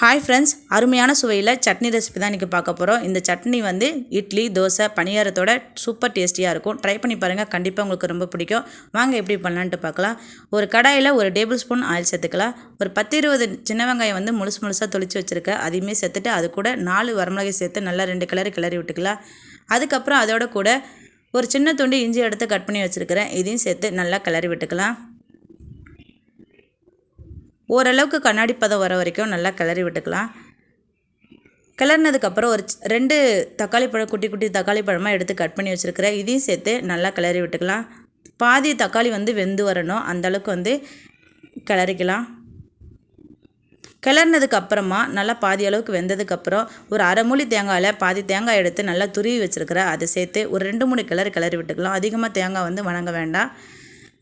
Hi friends அருமையான சுவையில் chutney recipe தான் இன்றைக்கி பார்க்க போகிறோம் இந்த சட்னி வந்து இட்லி தோசை பணியாரத்தோட சூப்பர் டேஸ்டியாக இருக்கும். ட்ரை பண்ணி பாருங்கள் கண்டிப்பாக உங்களுக்கு ரொம்ப பிடிக்கும். வாங்க எப்படி பண்ணலான்ட்டு பார்க்கலாம். ஒரு கடாயில் ஒரு டேபிள் ஸ்பூன் ஆயில் சேர்த்துக்கலாம். ஒரு பத்து இருபது சின்ன வெங்காயம் வந்து முழுசு முழுசாக தொளிச்சு வச்சுருக்கேன் அதையுமே சேர்த்துட்டு அது கூட நாலு வரமிளகாய் சேர்த்து நல்லா ரெண்டு கிளறி கிளறி விட்டுக்கலாம். அதுக்கப்புறம் அதோட கூட ஒரு சின்ன துண்டு இஞ்சி எடுத்து கட் பண்ணி வச்சுருக்கிறேன். இதையும் சேர்த்து நல்லா கிளறி விட்டுக்கலாம். ஓரளவுக்கு கண்ணாடி பதம் வர வரைக்கும் நல்லா கிளறி விட்டுக்கலாம். கிளறினதுக்கப்புறம் ஒரு ரெண்டு தக்காளி பழம் குட்டி குட்டி தக்காளி பழமாக எடுத்து கட் பண்ணி வச்சுருக்கிறேன் இதையும் சேர்த்து நல்லா கிளறி விட்டுக்கலாம். பாதி தக்காளி வந்து வெந்து வரணும். அந்தளவுக்கு வந்து கிளறிக்கலாம். கிளறினதுக்கு அப்புறமா நல்லா பாதி அளவுக்கு வெந்ததுக்கப்புறம் ஒரு அரை மூலி தேங்காயில் பாதி தேங்காய் எடுத்து நல்லா துருவி வச்சுருக்கிறேன் அதை சேர்த்து ஒரு ரெண்டு மூணு கிளறி கிளறி விட்டுக்கலாம். அதிகமாக தேங்காய் வந்து வணங்க வேண்டாம்.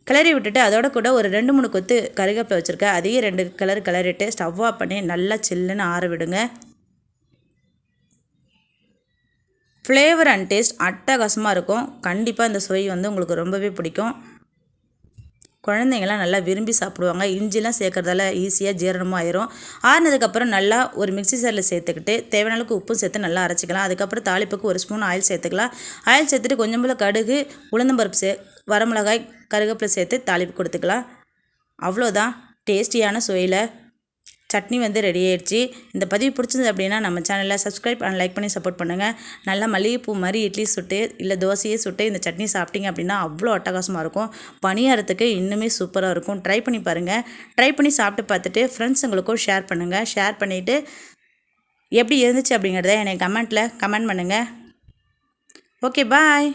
கிளறி விட்டுட்டு அதோட கூட ஒரு ரெண்டு மூணு கொத்து கருகப்பில் வச்சுருக்கேன் அதையும் ரெண்டு கலர் கிளறிட்டு ஸ்டவ் ஆஃப் பண்ணி நல்லா சில்லுன்னு ஆற விடுங்க. ஃப்ளேவர் அண்ட் டேஸ்ட் அட்டகாசமாக இருக்கும். கண்டிப்பாக இந்த சுவை வந்து உங்களுக்கு ரொம்பவே பிடிக்கும். குழந்தைங்களாம் நல்லா விரும்பி சாப்பிடுவாங்க. இஞ்சிலாம் சேர்க்குறதால ஈஸியாக ஜீரணமும் ஆயிரும். ஆறினதுக்கப்புறம் நல்லா ஒரு மிக்சி சாரில் சேர்த்துக்கிட்டு தேவையான அளவுக்கு உப்பும் சேர்த்து நல்லா அரைச்சிக்கலாம். அதுக்கப்புறம் தாளிப்புக்கு ஒரு ஸ்பூன் ஆயில் சேர்த்துக்கலாம். ஆயில் சேர்த்துட்டு கொஞ்சம் போல் கடுகு உளுந்தம்பருப்பு சே வரமிளகாய் கருகப்பிலை சேர்த்து தாளிப்பு கொடுத்துக்கலாம். அவ்வளோதான். டேஸ்டியான சுவையில் சட்னி வந்து ரெடி ஆயிடுச்சு. இந்த பதிவு பிடிச்சது அப்படின்னா நம்ம சேனலில் சப்ஸ்கிரைப் அண்ட் லைக் பண்ணி சப்போர்ட் பண்ணுங்கள் நல்லா மல்லிகைப்பூ மாதிரி இட்லி சுட்டு இல்லை தோசையே சுட்டு இந்த சட்னி சாப்பிட்டீங்க அப்படின்னா அவ்வளோ அட்டகாசமாக இருக்கும். பணியாரத்துக்கு இன்னுமே சூப்பராக இருக்கும். ட்ரை பண்ணி பாருங்கள் ட்ரை பண்ணி சாப்பிட்டு பார்த்துட்டு ஃப்ரெண்ட்ஸுங்களுக்கும் ஷேர் பண்ணுங்கள் ஷேர் பண்ணிவிட்டு எப்படி இருந்துச்சு அப்படிங்கிறத என்னை கமெண்ட்டில் கமெண்ட் பண்ணுங்கள் ஓகே பாய்